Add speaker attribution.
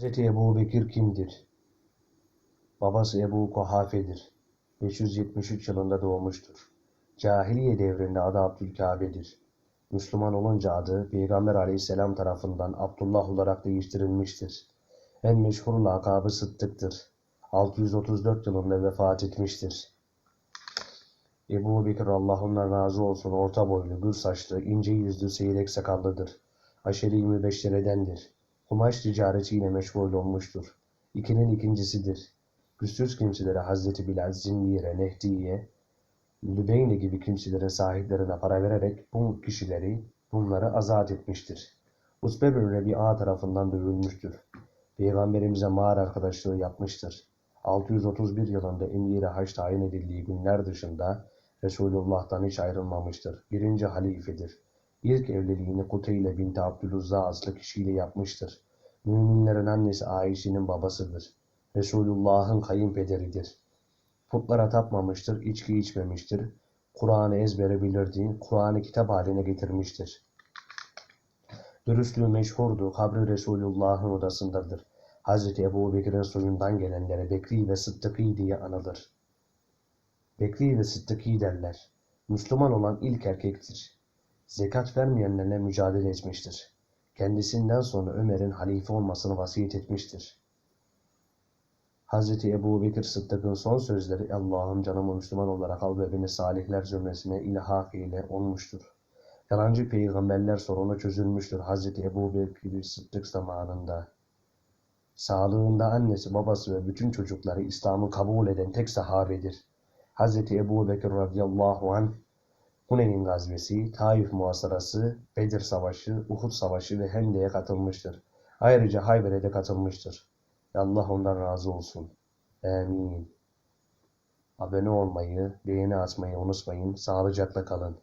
Speaker 1: Hz. Ebu Bekir kimdir? Babası Ebu Kuhafe'dir. 573 yılında doğmuştur. Cahiliye devrinde adı Abdülkabe'dir. Müslüman olunca adı Peygamber aleyhisselam tarafından Abdullah olarak değiştirilmiştir. En meşhur lakabı Sıddık'tır. 634 yılında vefat etmiştir. Ebu Bekir Allah ondan razı olsun orta boylu, gür saçlı, ince yüzlü, seyrek sakallıdır. Aşeri-i mübeşşeredendir. Kumaş ticaretiyle meşgul olmuştur. İkinin ikincisidir. Güçsüz kimselere Hazreti Bilal, Zinnire, Nehdiye, Lübeyne gibi kimselerin sahiplerine para vererek bu kişileri, bunları azat etmiştir. Utbe bin Rebi'a tarafından dövülmüştür. Peygamberimize mağara arkadaşlığı yapmıştır. 631 yılında Emir-i Haç tayin edildiği günler dışında Resulullah'tan hiç ayrılmamıştır. Birinci halifedir. İlk evliliğini Kuteyle binti Abdülüzza adlı kişiyle yapmıştır. Müminlerin annesi Ayşe'nin babasıdır. Resulullah'ın kayınpederidir. Putlara tapmamıştır, içki içmemiştir. Kur'an'ı ezbere bilirdi, Kur'an'ı kitap haline getirmiştir. Dürüstlüğü meşhurdu, kabri Resulullah'ın odasındadır. Hazreti Ebu Bekir'in soyundan gelenlere Bekri ve Sıddıkî diye anılır. Bekri ve Sıddıkî derler. Müslüman olan ilk erkektir. Zekat vermeyenlerle mücadele etmiştir. Kendisinden sonra Ömer'in halife olmasını vasiyet etmiştir. Hazreti Ebu Bekir Sıddık'ın son sözleri Allah'ım canımı Müslüman olarak al ve beni salihler cümlesine ilhak ile olmuştur. Yalancı peygamberler sorunu çözülmüştür Hazreti Ebu Bekir Sıddık zamanında. Sağlığında annesi, babası ve bütün çocukları İslam'ı kabul eden tek sahabedir. Hazreti Ebu Bekir radıyallahu anh, Huneyn gazvesi, Taif muhasarası, Bedir savaşı, Uhud savaşı ve Hende'ye katılmıştır. Ayrıca Hayber'e de katılmıştır. Allah ondan razı olsun. Amin. Abone olmayı, beğeni atmayı unutmayın. Sağlıcakla kalın.